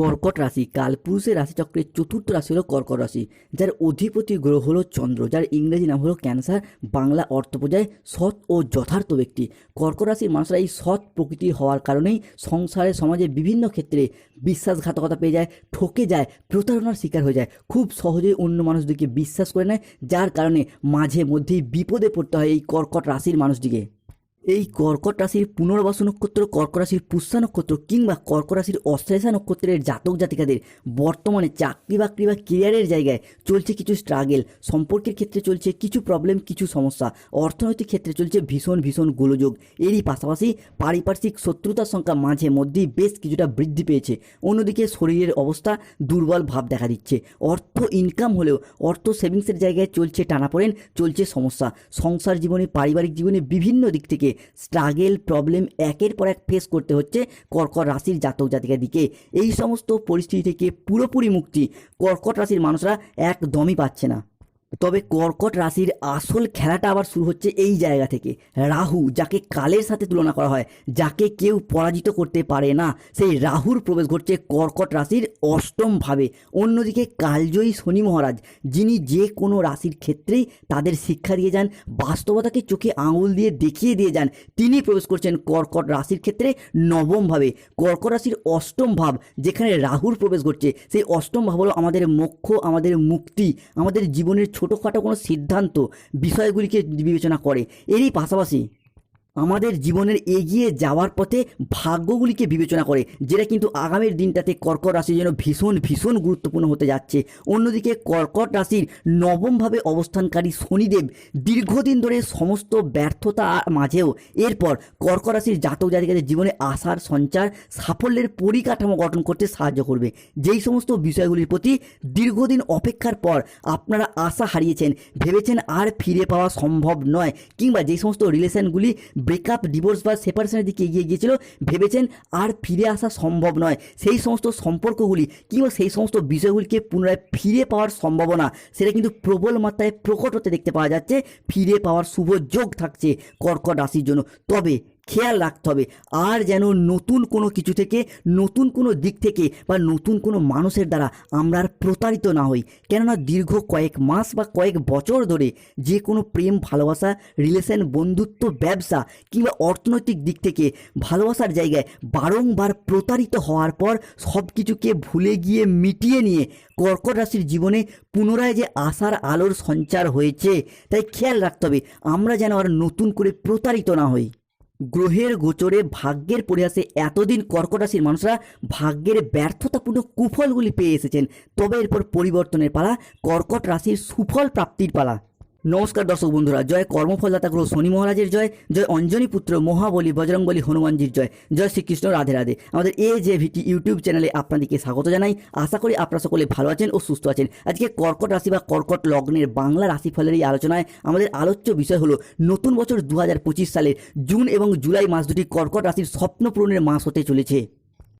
কর্কট রাশি, কালপুরুষের রাশিচক্রের চতুর্থ রাশি হলো কর্কট রাশি, যার অধিপতি গ্রহ হলো চন্দ্র, যার ইংরেজি নাম হলো ক্যান্সার, বাংলা অর্থ বোঝায় সৎ ও যথার্থ ব্যক্তি। কর্কট রাশির মানুষরা এই সৎ প্রকৃতি হওয়ার কারণেই সংসারে, সমাজে বিভিন্ন ক্ষেত্রে বিশ্বাসঘাতকতা পেয়ে যায়, ঠকে যায়, প্রতারণার শিকার হয়ে যায়। খুব সহজেই অন্য মানুষদেরকে বিশ্বাস করে নেয়, যার কারণে মাঝে মধ্যেই বিপদে পড়তে হয় এই কর্কট রাশির মানুষটিকে এই কর্কট রাশির পুনর্বাসু নক্ষত্র কর্কট রাশির পুষ্যা নক্ষত্র কিংবা কর্কট রাশির অশ্লেষা নক্ষত্রের জাতক জাতিকাদের বর্তমানে চাকরি বাকরি বা কেরিয়ারের জায়গায় চলছে কিছু স্ট্রাগেল সম্পর্কের ক্ষেত্রে চলছে কিছু প্রবলেম কিছু সমস্যা, অর্থনৈতিক ক্ষেত্রে চলছে ভীষণ ভীষণ গোলযোগ। এরই পাশাপাশি পারিপার্শ্বিক শত্রুতার সংখ্যা মাঝে মধ্যেই বেশ কিছুটা বৃদ্ধি পেয়েছে। অন্যদিকে শরীরের অবস্থা দুর্বল ভাব দেখা দিচ্ছে। অর্থ ইনকাম হলেও অর্থ সেভিংসের জায়গায় চলছে টানাপোড়েন, চলছে সমস্যা। সংসার জীবনে, পারিবারিক জীবনে বিভিন্ন দিক থেকে স্ট্রাগেল প্রবলেম একের পর এক ফেস করতে হচ্ছে কর্কট রাশির জাতক জাতিকার দিকে। এই সমস্ত পরিস্থিতি থেকে পুরোপুরি মুক্তি কর্কট রাশির মানুষরা একদমই পাচ্ছে না। তবে কর্কট রাশির আসল খেলাটা আবার শুরু হচ্ছে এই জায়গা থেকে। রাহু, যাকে কালের সাথে তুলনা করা হয়, যাকে কেউ পরাজিত করতে পারে না, সেই রাহুর প্রবেশ ঘটছে কর্কট রাশির অষ্টম ভাবে অন্যদিকে কালজয়ী শনি মহারাজ, যিনি যে কোনো রাশির ক্ষেত্রেই তাদের শিক্ষা দিয়ে যান, বাস্তবতাকে চোখে আঙুল দিয়ে দেখিয়ে দিয়ে যান, তিনি প্রবেশ করছেন কর্কট রাশির ক্ষেত্রে নবমভাবে। কর্কট রাশির অষ্টম ভাব, যেখানে রাহুর প্রবেশ ঘটছে, সেই অষ্টম ভাব হলো আমাদের মোক্ষ, আমাদের মুক্তি, আমাদের জীবনের ছোটোখাটো কোনো সিদ্ধান্ত বিষয়গুলিকে বিবেচনা করে। এরই পাশাপাশি আমাদের জীবনের এগিয়ে যাওয়ার পথে ভাগ্যগুলিকে বিবেচনা করে, যেটা কিন্তু আগামীর দিনটাতে কর্কট রাশির জন্য ভীষণ ভীষণ গুরুত্বপূর্ণ হতে যাচ্ছে। অন্যদিকে কর্কট রাশির নবমভাবে অবস্থানকারী শনিদেব দীর্ঘদিন ধরে সমস্ত ব্যর্থতা মাঝেও এরপর কর্কট রাশির জাতক জাতিকাদের জীবনে আশার সঞ্চার, সাফল্যের পরিকাঠামো গঠন করতে সাহায্য করবে। যেই সমস্ত বিষয়গুলির প্রতি দীর্ঘদিন অপেক্ষার পর আপনারা আশা হারিয়েছেন, ভেবেছেন আর ফিরে পাওয়া সম্ভব নয়, কিংবা যেই সমস্ত রিলেশনগুলি ব্রেকআপ ডিভোর্স বা সেপারেশনের দিকে এগিয়ে গিয়েছিল, ভেবেছেন আর ফিরে আসা সম্ভব নয়। সেই সমস্ত সম্পর্কগুলি কিংবা সেই সমস্ত বিষয়গুলিকে পুনরায় ফিরে পাওয়ার সম্ভাবনা, সেটা কিন্তু প্রবল মাত্রায় প্রকট হতে দেখতে পাওয়া যাচ্ছে। ফিরে পাওয়ার শুভ যোগ থাকছে কর্কট রাশির জন্য। তবে খেয়াল রাখতে হবে। আর যেন নতুন কোনো কিছু থেকে, নতুন কোনো দিক থেকে বা নতুন কোনো মানুষের দ্বারা আমরা আর প্রতারিত না হই। কেননা দীর্ঘ কয়েক মাস বা কয়েক বছর ধরে যে কোনো প্রেম, ভালোবাসা রিলেশন বন্ধুত্ব, ব্যবসা কিংবা অর্থনৈতিক দিক থেকে ভালোবাসার জায়গায় বারংবার প্রতারিত হওয়ার পর সব কিছুকে ভুলে গিয়ে মিটিয়ে নিয়ে কর্কট রাশির জীবনে পুনরায় যে আশার আলোর সঞ্চার হয়েছে, তাই খেয়াল রাখতে হবে। আমরা যেন আর নতুন করে প্রতারিত না হই। গ্রহের গোচরে ভাগ্যের পরিহাসে এতদিন কর্কট রাশির মানুষরা ভাগ্যের ব্যর্থতাপূর্ণ কুফলগুলি পেয়ে এসেছেন। তবে এরপর পরিবর্তনের পালা, কর্কট রাশির সুফল প্রাপ্তির পালা। নমস্কার দর্শক বন্ধুরা, জয় কর্মফলদাতা গ্রহ শনি মহারাজের জয় জয় অঞ্জনী পুত্র মহাবলী বজরংবলী হনুমানজির জয় জয় শ্রীকৃষ্ণ রাধে রাধে। আমাদের এ যে ভিটি ইউটিউব চ্যানেলে আপনাদেরকে স্বাগত জানাই। আশা করি আপনারা সকলে ভালো আছেন ও সুস্থ আছেন। আজকে কর্কট রাশি বা কর্কট লগ্নের বাংলা রাশিফলের এই আলোচনায় আমাদের আলোচ্য বিষয় হলো নতুন বছর দু সালের জুন এবং জুলাই মাস দুটি কর্কট রাশির স্বপ্ন পূরণের মাস হতে চলেছে।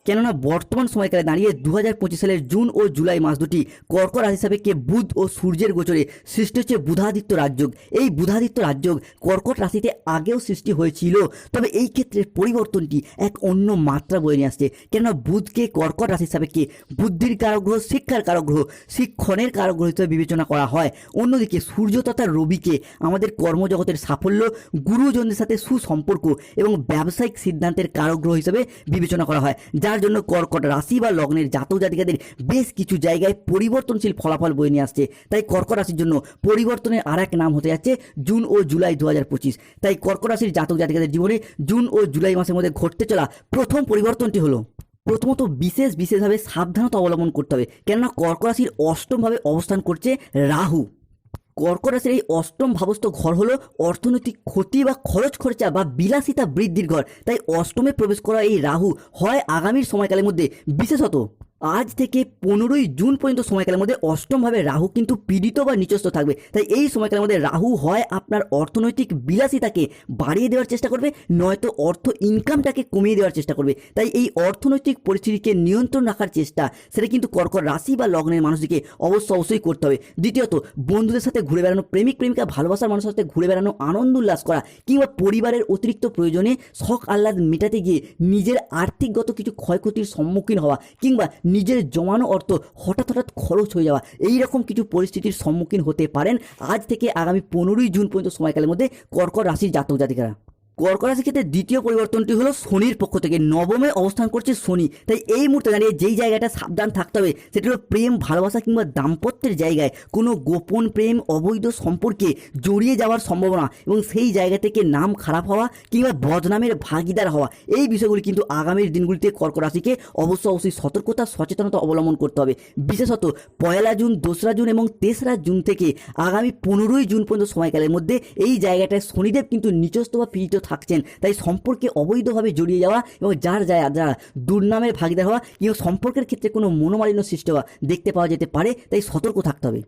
কেননা বর্তমান সময়কালে দাঁড়িয়ে দু হাজার পঁচিশ সালের জুন ও জুলাই মাস দুটি কর্কট রাশি কে বুধ ও সূর্যের গোচরে সৃষ্টি হচ্ছে বুধাদিত্য রাজযোগ। এই বুধাদিত্য রাজযোগ কর্কট রাশিতে আগেও সৃষ্টি হয়েছিল, তবে এই ক্ষেত্রে পরিবর্তনটি এক অন্য মাত্রা বয়ে নিয়ে আসছে। কেননা বুধকে কর্কট রাশি হিসাবে কে বুদ্ধির কারগ্রহ, শিক্ষার কারগ্রহ, শিক্ষণের কারগ্রহ হিসেবে বিবেচনা করা হয়। অন্যদিকে সূর্য তথা রবিকে আমাদের কর্মজগতের সাফল্য, গুরুজনদের সাথে সুসম্পর্ক এবং ব্যবসায়িক সিদ্ধান্তের কারগ্রহ হিসেবে বিবেচনা করা হয়, যার জন্য কর্কট রাশি বা লগ্নের জাতক জাতিকাদের বেশ কিছু জায়গায় পরিবর্তনশীল ফলাফল বয়ে নিয়ে আসছে। তাই কর্কট রাশির জন্য পরিবর্তনের আর এক নাম হতে যাচ্ছে জুন ও জুলাই দু হাজার পঁচিশ। তাই কর্কট রাশির জাতক জাতিকাদের জীবনে জুন ও জুলাই মাসের মধ্যে ঘটতে চলা প্রথম পরিবর্তনটি হলো, প্রথমত বিশেষ বিশেষভাবে সাবধানতা অবলম্বন করতে হবে। কেননা কর্ক রাশির অষ্টমভাবে অবস্থান করছে রাহু। কর্কট রাশির এই অষ্টম ভাবস্থ ঘর হলো অর্থনৈতিক ক্ষতি বা খরচ খরচা বা বিলাসিতা বৃদ্ধির ঘর। তাই অষ্টমে প্রবেশ করা এই রাহু হয় আগামীর সময়কালের মধ্যে, বিশেষত আজ থেকে পনেরোই জুন পর্যন্ত সময়কালের মধ্যে অষ্টমভাবে রাহু কিন্তু পীড়িত বা নিচস্থ থাকবে। তাই এই সময়কালের মধ্যে রাহু হয় আপনার অর্থনৈতিক বিলাসিতাকে বাড়িয়ে দেওয়ার চেষ্টা করবে, নয়তো অর্থ ইনকামটাকে কমিয়ে দেওয়ার চেষ্টা করবে। তাই এই অর্থনৈতিক পরিস্থিতিকে নিয়ন্ত্রণ রাখার চেষ্টা, সেটা কিন্তু কর্কট রাশি বা লগ্নের মানুষটিকে অবশ্য অবশ্যই করতে হবে। দ্বিতীয়ত, বন্ধুদের সাথে ঘুরে বেড়ানো, প্রেমিক, প্রেমিকা, ভালোবাসার মানুষের সাথে ঘুরে বেড়ানো, আনন্দ উল্লাস করা কিংবা পরিবারের অতিরিক্ত প্রয়োজনে শখ আহ্লাদ মেটাতে গিয়ে নিজের আর্থিকগত কিছু ক্ষয়ক্ষতির সম্মুখীন হওয়া কিংবা নিজের জমানো অর্থ হঠাৎ হঠাৎ খরচ হয়ে যাওয়া। এই রকম কিছু পরিস্থিতির সম্মুখীন হতে পারেন আজ থেকে আগামী পনেরোই জুন পর্যন্ত সময়কালের মধ্যে কর্কট রাশির জাতক জাতিকারা। কর্কট রাশির ক্ষেত্রে দ্বিতীয় পরিবর্তনটি হলো শনির পক্ষ থেকে। নবমে অবস্থান করছে শনি। তাই এই মুহূর্তে দাঁড়িয়ে যেই জায়গাটা সাবধান থাকতে হবে, সেটি হলো প্রেম, ভালোবাসা কিংবা দাম্পত্যের জায়গায় কোনো গোপন প্রেম, অবৈধ সম্পর্কে জড়িয়ে যাওয়ার সম্ভাবনা এবং সেই জায়গা থেকে নাম খারাপ হওয়া কিংবা বদনামের ভাগিদার হওয়া, এই বিষয়গুলি কিন্তু আগামীর দিনগুলিতে কর্কট রাশিকে অবশ্যই অবশ্যই সতর্কতা, সচেতনতা অবলম্বন করতে হবে। বিশেষত পয়লা জুন, দোসরা জুন এবং তেসরা জুন থেকে আগামী পনেরোই জুন পর্যন্ত সময়কালের মধ্যে এই জায়গাটায় শনিদেব কিন্তু নিচস্থ বা পীড়িত থাকছেন। তাই সম্পর্কে অবৈধভাবে জড়িয়ে যাওয়া এবং যার যায় যারা দুর্নামের ভাগিদার হওয়া কিংবা সম্পর্কের ক্ষেত্রে কোনো মনোমালিন্য সৃষ্টি হওয়া দেখতে পাওয়া যেতে পারে, তাই সতর্ক থাকতে হবে।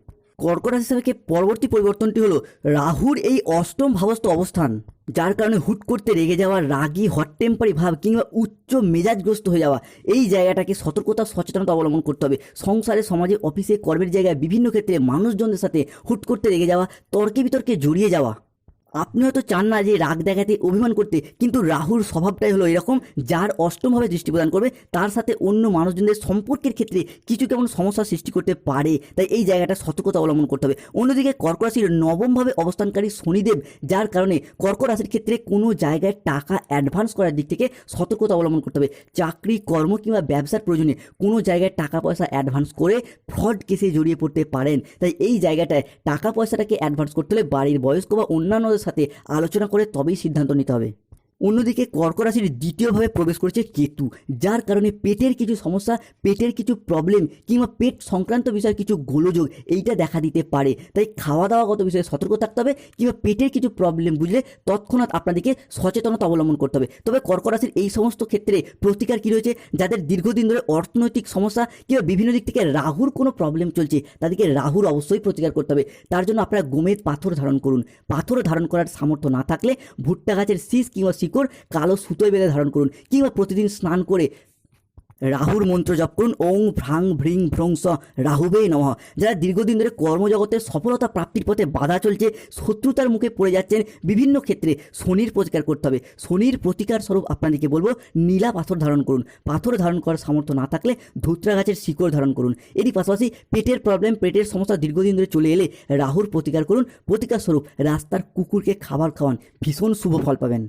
কর্কট হিসাবে পরবর্তী পরিবর্তনটি হলো রাহুর এই অষ্টম ভাবস্থ অবস্থান, যার কারণে হুট করতে রেগে যাওয়া, রাগী হট টেম্পারি ভাব কিংবা উচ্চ মেজাজগ্রস্ত হয়ে যাওয়া, এই জায়গাটাকে সতর্কতা, সচেতনতা অবলম্বন করতে হবে। সংসারে, সমাজে, অফিসে, কর্মের জায়গায় বিভিন্ন ক্ষেত্রে মানুষজনদের সাথে হুট করতে রেগে যাওয়া, তর্কে বিতর্কে জড়িয়ে যাওয়া। আপনি হয়তো চান না যে রাগ দেখাতে অভিমান করতে, কিন্তু রাহুর স্বভাবটাই হলো এরকম, যার অষ্টমভাবে দৃষ্টি প্রদান করবে, তার সাথে অন্য মানুষজনদের সম্পর্কের ক্ষেত্রে কিছু কেমন সমস্যার সৃষ্টি করতে পারে, তাই এই জায়গাটা সতর্কতা অবলম্বন করতে হবে। অন্যদিকে কর্ক রাশির নবমভাবে অবস্থানকারী শনিদেব, যার কারণে কর্ক রাশির ক্ষেত্রে কোনো জায়গায় টাকা অ্যাডভান্স করার দিক থেকে সতর্কতা অবলম্বন করতে হবে। চাকরি, কর্ম কিংবা ব্যবসার প্রয়োজনে কোনো জায়গায় টাকা পয়সা অ্যাডভান্স করে ফ্রড কেসে জড়িয়ে পড়তে পারেন। তাই এই জায়গাটায় টাকা পয়সাটাকে অ্যাডভান্স করতে হলে বাড়ির বয়স্ক বা অন্যান্যদের সাথে আলোচনা করে তবেই সিদ্ধান্ত নিতে হবে। অন্যদিকে কর্ক রাশির দ্বিতীয়ভাবে প্রবেশ করেছে কেতু, যার কারণে পেটের কিছু সমস্যা, পেটের কিছু প্রবলেম কিংবা পেট সংক্রান্ত বিষয়ে কিছু গোলযোগ, এইটা দেখা দিতে পারে। তাই খাওয়া দাওয়াগত বিষয়ে সতর্ক থাকতে হবে কিংবা পেটের কিছু প্রবলেম বুঝলে তৎক্ষণাৎ আপনাদেরকে সচেতনতা অবলম্বন করতে হবে। তবে কর্ক রাশির এই সমস্ত ক্ষেত্রে প্রতিকার কী রয়েছে? যাদের দীর্ঘদিন ধরে অর্থনৈতিক সমস্যা কিংবা বিভিন্ন দিক থেকে রাহুর কোনো প্রবলেম চলছে, তাদেরকে রাহুর অবশ্যই প্রতিকার করতে হবে। তার জন্য আপনারা গোমেদ পাথর ধারণ করুন। পাথর ধারণ করার সামর্থ্য না থাকলে ভুট্টা গাছের শীষ কিংবা শিকড় কালো সুতোয় বেঁধে ধারণ করুন কিংবা প্রতিদিন স্নান করে রাহুর মন্ত্র জপ করুন। ওং ভ্রাং ভ্রিং ভ্রংস রাহুবে নমঃ। যারা দীর্ঘদিন ধরে কর্মজগতের সফলতা প্রাপ্তির পথে বাধা চলছে, শত্রুতার মুখে পড়ে যাচ্ছেন, বিভিন্ন ক্ষেত্রে শনির প্রতিকার করতে হবে। শনির প্রতিকার স্বরূপ আপনাদেরকে বলব, নীলা পাথর ধারণ করুন। পাথর ধারণ করার সামর্থ্য না থাকলে ধুত্রা গাছের শিকড় ধারণ করুন। এরই পাশাপাশি পেটের প্রবলেম পেটের সমস্যা দীর্ঘদিন ধরে চলে এলে রাহুর প্রতিকার করুন। প্রতিকার স্বরূপ রাস্তার কুকুরকে খাবার খাওয়ান। ভীষণ শুভ ফল পাবেন।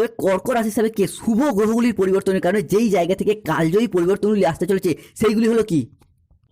তবে কর্ক রাশি হিসাবে কে? শুভ গ্রহগুলির পরিবর্তনের কারণে যেই জায়গা থেকে কালজয়ী পরিবর্তনগুলি আসতে চলেছে, সেইগুলি হলো কি?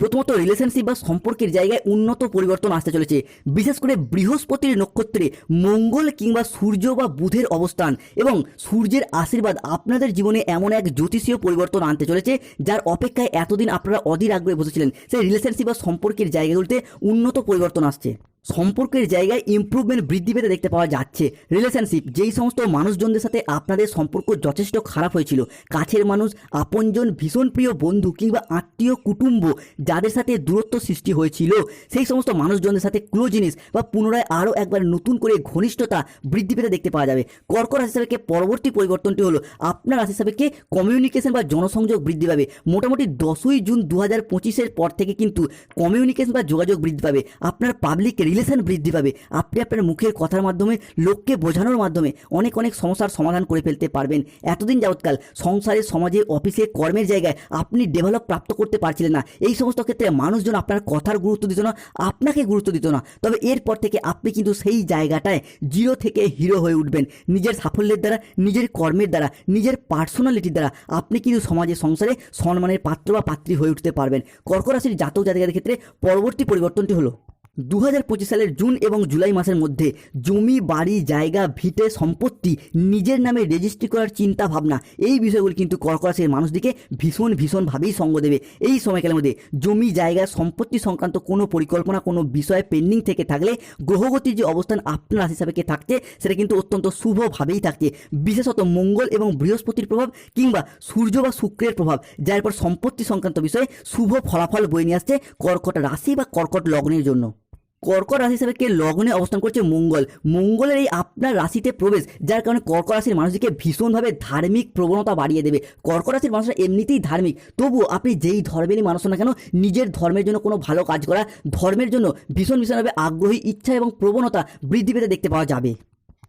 প্রথমত রিলেশনশিপ বা সম্পর্কের জায়গায় উন্নত পরিবর্তন আসতে চলেছে। বিশেষ করে বৃহস্পতির নক্ষত্রে মঙ্গল কিংবা সূর্য বা বুধের অবস্থান এবং সূর্যের আশীর্বাদ আপনাদের জীবনে এমন এক জ্যোতিষীয় পরিবর্তন আনতে চলেছে, যার অপেক্ষায় এতদিন আপনারা অধীর আগ্রহে বসেছিলেন। সেই রিলেশনশিপ বা সম্পর্কের জায়গাগুলিতে উন্নত পরিবর্তন আসছে। সম্পর্কের জায়গায় ইমপ্রুভমেন্ট বৃদ্ধি পেতে দেখতে পাওয়া যাচ্ছে। রিলেশনশিপ যেই সমস্ত মানুষজনদের সাথে আপনাদের সম্পর্ক যথেষ্ট খারাপ হয়েছিল, কাছের মানুষ, আপনজন, ভীষণ প্রিয় বন্ধু কিংবা আত্মীয়, কুটুম্ব, যাদের সাথে দূরত্ব সৃষ্টি হয়েছিল, সেই সমস্ত মানুষজনদের সাথে ক্লোজিনিস বা পুনরায় আরও একবার নতুন করে ঘনিষ্ঠতা বৃদ্ধি পেতে দেখতে পাওয়া যাবে। কর্ক রাশি হিসাবে পরবর্তী পরিবর্তনটি হলো, আপনার রাশি হিসাবে কমিউনিকেশন বা জনসংযোগ বৃদ্ধি পাবে। মোটামুটি দশই জুন দু হাজার পঁচিশের পর থেকে কিন্তু কমিউনিকেশন বা যোগাযোগ বৃদ্ধি পাবে। আপনার পাবলিক রিলেশন বৃদ্ধি পাবে। আপনি আপনার মুখের কথার মাধ্যমে, লোককে বোঝানোর মাধ্যমে অনেক অনেক সমস্যার সমাধান করে ফেলতে পারবেন। এতদিন যাবৎকাল সংসারে, সমাজে, অফিসে, কর্মের জায়গায় আপনি ডেভেলপ প্রাপ্ত করতে পারছিলেন না। এই সমস্ত ক্ষেত্রে মানুষজন আপনার কথার গুরুত্ব দিত না, আপনাকে গুরুত্ব দিত না। তবে এরপর থেকে আপনি কিন্তু সেই জায়গাটায় জিরো থেকে হিরো হয়ে উঠবেন। নিজের সাফল্যের দ্বারা, নিজের কর্মের দ্বারা, নিজের পার্সোনালিটির দ্বারা আপনি কিন্তু সমাজে, সংসারে সম্মানের পাত্র বা পাত্রী হয়ে উঠতে পারবেন। কর্ক রাশির জাতক জাতিকাদের ক্ষেত্রে পরবর্তী পরিবর্তনটি হলো। দু হাজার পঁচিশ সালের জুন এবং জুলাই মাসের মধ্যে জমি, বাড়ি, জায়গা, ভিটে, সম্পত্তি নিজের নামে রেজিস্ট্রি করার চিন্তা ভাবনা এই বিষয়গুলি কিন্তু কর্ক রাশির মানুষদিকে ভীষণ, ভীষণভাবেই সঙ্গ দেবে। এই সময়কালের মধ্যে জমি, জায়গা, সম্পত্তি সংক্রান্ত কোনো পরিকল্পনা, কোনো বিষয়ে পেন্ডিং থেকে থাকলে, গ্রহগতির যে অবস্থান আপনার রাশি হিসাবে থাকছে, সেটা কিন্তু অত্যন্ত শুভভাবেই থাকছে। বিশেষত মঙ্গল এবং বৃহস্পতির প্রভাব কিংবা সূর্য বা শুক্রের প্রভাব, যার পর সম্পত্তি সংক্রান্ত বিষয়ে শুভ ফলাফল বয়ে নিয়ে আসছে কর্কট রাশি বা কর্কট লগ্নের জন্য। কর্ক রাশি হিসেবে কে লগ্নে অবস্থান করছে মঙ্গল। মঙ্গলের এই আপনার রাশিতে প্রবেশ, যার কারণে কর্ক রাশির মানুষকে ভীষণভাবে ধার্মিক প্রবণতা বাড়িয়ে দেবে। কর্ক রাশির মানুষরা এমনিতেই ধার্মিক তবু আপনি যেই ধর্মেরই মানুষ না কেন, নিজের ধর্মের জন্য কোনো ভালো কাজ করা, ধর্মের জন্য ভীষণ ভীষণভাবে আগ্রহী, ইচ্ছা এবং প্রবণতা বৃদ্ধি পেতে দেখতে পাওয়া যাবে।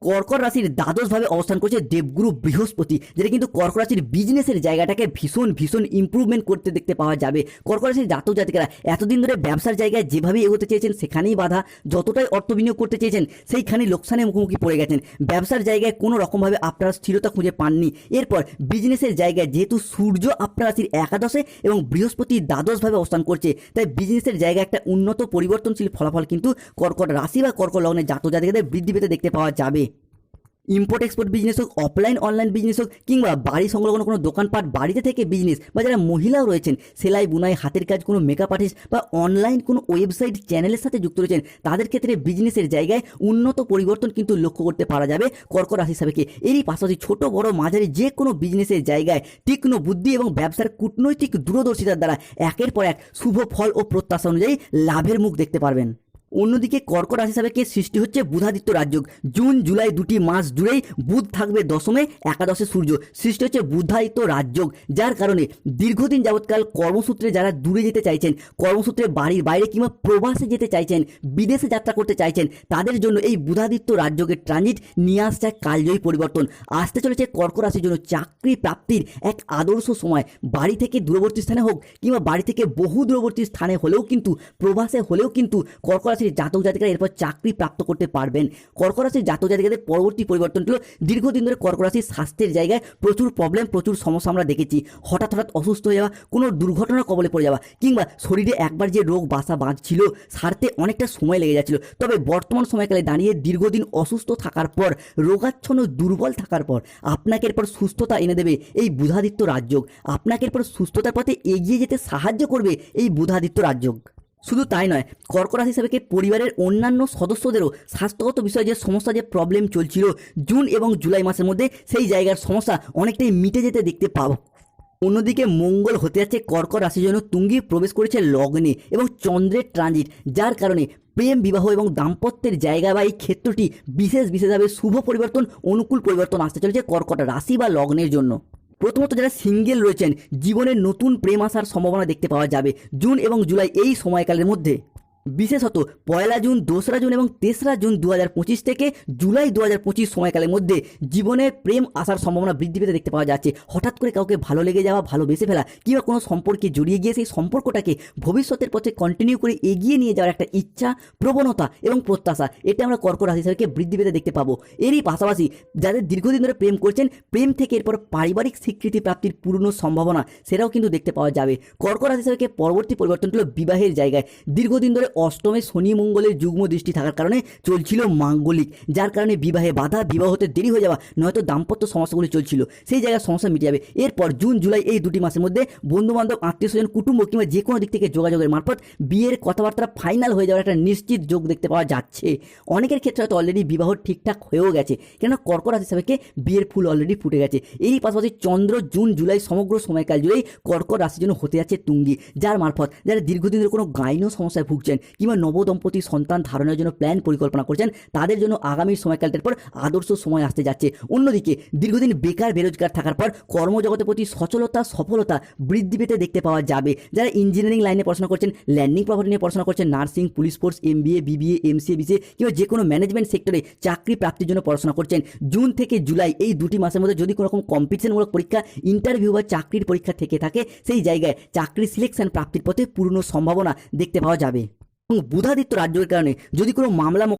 কর্কট রাশির দ্বাদশভাবে অবস্থান করছে দেবগুরু বৃহস্পতি, যেটা কিন্তু কর্কট রাশির বিজনেসের জায়গাটাকে ভীষণ ভীষণ ইমপ্রুভমেন্ট করতে দেখতে পাওয়া যাবে। কর্কট রাশির জাতক জাতিকারা এতদিন ধরে ব্যবসার জায়গায় যেভাবেই এগোতে চেয়েছেন, সেখানেই বাধা, যতটাই অর্থ বিনিয়োগ করতে চেয়েছেন, সেইখানেই লোকসানের মুখোমুখি পড়ে গেছেন। ব্যবসার জায়গায় কোনো রকমভাবে আপনারা স্থিরতা খুঁজে পাননি। এরপর বিজনেসের জায়গায় যেহেতু সূর্য আপনার রাশির একাদশে এবং বৃহস্পতি দ্বাদশভাবে অবস্থান করছে, তাই বিজনেসের জায়গায় একটা উন্নত পরিবর্তনশীল ফলাফল কিন্তু কর্কট রাশি বা কর্কট লগ্নের জাতক জাতিকাদের বৃদ্ধি পেতে দেখতে পাওয়া যাবে। ইম্পোর্ট এক্সপোর্ট বিজনেস হোক অফলাইন অনলাইন বিজনেস হোক, কিংবা বাড়ি সংলগ্ন কোনো দোকানপাট, বাড়িতে থেকে বিজনেস বা যারা মহিলাও রয়েছেন, সেলাই, বুনাই, হাতের কাজ, কোনো মেকআপ আর্টিস্ট বা অনলাইন কোনো ওয়েবসাইট চ্যানেলের সাথে যুক্ত রয়েছেন, তাদের ক্ষেত্রে বিজনেসের জায়গায় উন্নত পরিবর্তন কিন্তু লক্ষ্য করতে পারা যাবে কর্কট রাশি সাপেক্ষে এরই পাশাপাশি ছোট, বড়, মাঝারি যে কোনো বিজনেসের জায়গায় তীক্ষ্ণ বুদ্ধি এবং ব্যবসার কূটনৈতিক দূরদর্শিতার দ্বারা একের পর এক শুভ ফল ও প্রত্যাশা অনুযায়ী লাভের মুখ দেখতে পারবেন। অন্যদিকে কর্কট রাশি কে সৃষ্টি হচ্ছে বুধাদিত্য রাজযোগ। জুন, জুলাই দুটি মাস জুড়েই বুধ থাকবে দশমে, একাদশে সূর্য। সৃষ্টি হচ্ছে বুধাদিত্য রাজযোগ, যার কারণে দীর্ঘদিন যাবৎকাল কর্মসূত্রে যারা দূরে যেতে চাইছেন, কর্মসূত্রে বাড়ির বাইরে কিংবা প্রবাসে যেতে চাইছেন, বিদেশে যাত্রা করতে চাইছেন, তাদের জন্য এই বুধাদিত্য রাজযোগের ট্রানজিট নিয়ে আসছে এক কালজয়ী পরিবর্তন। আসতে চলেছে কর্কট রাশির জন্য চাকরি প্রাপ্তির এক আদর্শ সময়। বাড়ি থেকে দূরবর্তী স্থানে হোক কিংবা বাড়ি থেকে বহু দূরবর্তী স্থানে হলেও কিন্তু, প্রবাসে হলেও কিন্তু কর্কট রাশির জাতক জাতিকারা এরপর চাকরি প্রাপ্ত করতে পারবেন। কর্কট রাশির জাতক জাতিকাদের পরবর্তী পরিবর্তন হলো, দীর্ঘদিন ধরে কর্কট রাশির স্বাস্থ্যের জায়গায় প্রচুর প্রবলেম প্রচুর সমস্যা আমরা দেখেছি। হঠাৎ হঠাৎ অসুস্থ হয়ে যাওয়া, কোনো দুর্ঘটনার কবলে পড়ে যাওয়া, কিংবা শরীরে একবার যে রোগ বাসা বাঁধছিল, সারতে অনেকটা সময় লেগে যাচ্ছিল। তবে বর্তমান সময়কালে দাঁড়িয়ে দীর্ঘদিন অসুস্থ থাকার পর, রোগাচ্ছন্ন দুর্বল থাকার পর, আপনাকে এরপর সুস্থতা এনে দেবে এই বুধাদিত্য রাজযোগ। আপনাকে এরপর সুস্থতার পথে এগিয়ে যেতে সাহায্য করবে এই বুধাদিত্য রাজযোগ। শুধু তাই নয়, কর্কট রাশি হিসাবে পরিবারের অন্যান্য সদস্যদেরও স্বাস্থ্যগত বিষয়ে যে সমস্যা, যে প্রবলেম চলছিল জুন এবং জুলাই মাসের মধ্যে, সেই জায়গার সমস্যা অনেকটাই মিটে যেতে দেখতে পাবো। অন্যদিকে মঙ্গল হতে যাচ্ছে, কর্কট রাশির জন্য তুঙ্গি প্রবেশ করেছে লগ্নে এবং চন্দ্রের ট্রানজিট যার কারণে প্রেম, বিবাহ এবং দাম্পত্যের জায়গা বা এই ক্ষেত্রটি বিশেষ, বিশেষভাবে শুভ পরিবর্তন, অনুকূল পরিবর্তন আসতে চলেছে কর্কট রাশি বা লগ্নের জন্য। প্রথমত যারা সিঙ্গেল রয়েছেন জীবনের নতুন প্রেম আসার সম্ভাবনা দেখতে পাওয়া যাবে। জুন এবং জুলাই এই সময়কালের মধ্যে। বিশেষত পয়লা জুন, দোসরা জুন এবং তেসরা জুন দু হাজার পঁচিশ থেকে জুলাই দু হাজার পঁচিশ সময়কালের মধ্যে জীবনে প্রেম আসার সম্ভাবনা বৃদ্ধি পেতে দেখতে পাওয়া যাচ্ছে। হঠাৎ করে কাউকে ভালো লেগে যাওয়া ভালোবেসে ফেলা কিংবা কোনো সম্পর্কে জড়িয়ে গিয়ে সেই সম্পর্কটাকে ভবিষ্যতের পথে কন্টিনিউ করে এগিয়ে নিয়ে যাওয়ার একটা ইচ্ছা, প্রবণতা এবং প্রত্যাশা, এটা আমরা কর্কট রাশি হিসাবে বৃদ্ধি পেতে দেখতে পাবো। এরই পাশাপাশি যাদের দীর্ঘদিন ধরে প্রেম করছেন, প্রেম থেকে এরপর পারিবারিক স্বীকৃতি প্রাপ্তির পূর্ণ সম্ভাবনা সেটাও কিন্তু দেখতে পাওয়া যাবে। কর্কট রাশি হিসাবে পরবর্তী পরিবর্তন হলো বিবাহের জায়গায়। দীর্ঘদিন ধরে অষ্টমে শনি মঙ্গলের যুগ্ম দৃষ্টি থাকার কারণে চলছিল মাঙ্গলিক, যার কারণে বিবাহে বাধা, বিবাহ হতে দেরি হয়ে যাওয়া, নয়তো দাম্পত্য সমস্যাগুলি চলছিল। সেই জায়গায় সমস্যা মিটে যাবে। এরপর জুন, জুলাই এই দুটি মাসের মধ্যে বন্ধু বান্ধব আত্মীয় স্বজন কুটুম্ব কিংবা যে কোনো দিক থেকে যোগাযোগের মারফত বিয়ের কথাবার্তা ফাইনাল হয়ে যাওয়ার একটা নিশ্চিত যোগ দেখতে পাওয়া যাচ্ছে। অনেকের ক্ষেত্রে হয়তো অলরেডি বিবাহ ঠিকঠাক হয়েও গেছে, কেননা কর্কট রাশি হিসাবে বিয়ের ফুল অলরেডি ফুটে গেছে। এরই পাশাপাশি চন্দ্র, জুন, জুলাই সমগ্র সময়কাল জুড়েই কর্কট রাশির জন্য হতে যাচ্ছে তুঙ্গি, যার মারফত যারা দীর্ঘদিন ধরে কোনো গাইনো সমস্যায় ভুগছেন কিংবা নবদম্পতি সন্তান ধারণের জন্য প্ল্যান পরিকল্পনা করছেন, তাদের জন্য আগামী সময়কালটার পর আদর্শ সময় আসতে যাচ্ছে। অন্যদিকে, দীর্ঘদিন বেকার বেরোজগার থাকার পর কর্মজগতের প্রতি সচলতা, সফলতা বৃদ্ধি পেতে দেখতে পাওয়া যাবে। যারা ইঞ্জিনিয়ারিং লাইনে পড়াশোনা করছেন ল্যান্ডিং প্রপার্টি নিয়ে পড়াশোনা করছেন nursing police force MBA BBA MCA BCA কিংবা যে কোনো ম্যানেজমেন্ট সেক্টরে চাকরি প্রাপ্তির জন্য পড়াশোনা করছেন, জুন থেকে জুলাই এই দুটি মাসের মধ্যে যদি কোনো রকম কম্পিটিশনমূলক পরীক্ষা ইন্টারভিউ বা চাকরির পরীক্ষা থেকে থাকে, সেই জায়গায় চাকরি সিলেকশন প্রাপ্তির পথে পূর্ণ সম্ভাবনা দেখতে পাওয়া যাবে। এবং বুধাদিত্য রাজ্যের কারণে যদি কোনো মামলা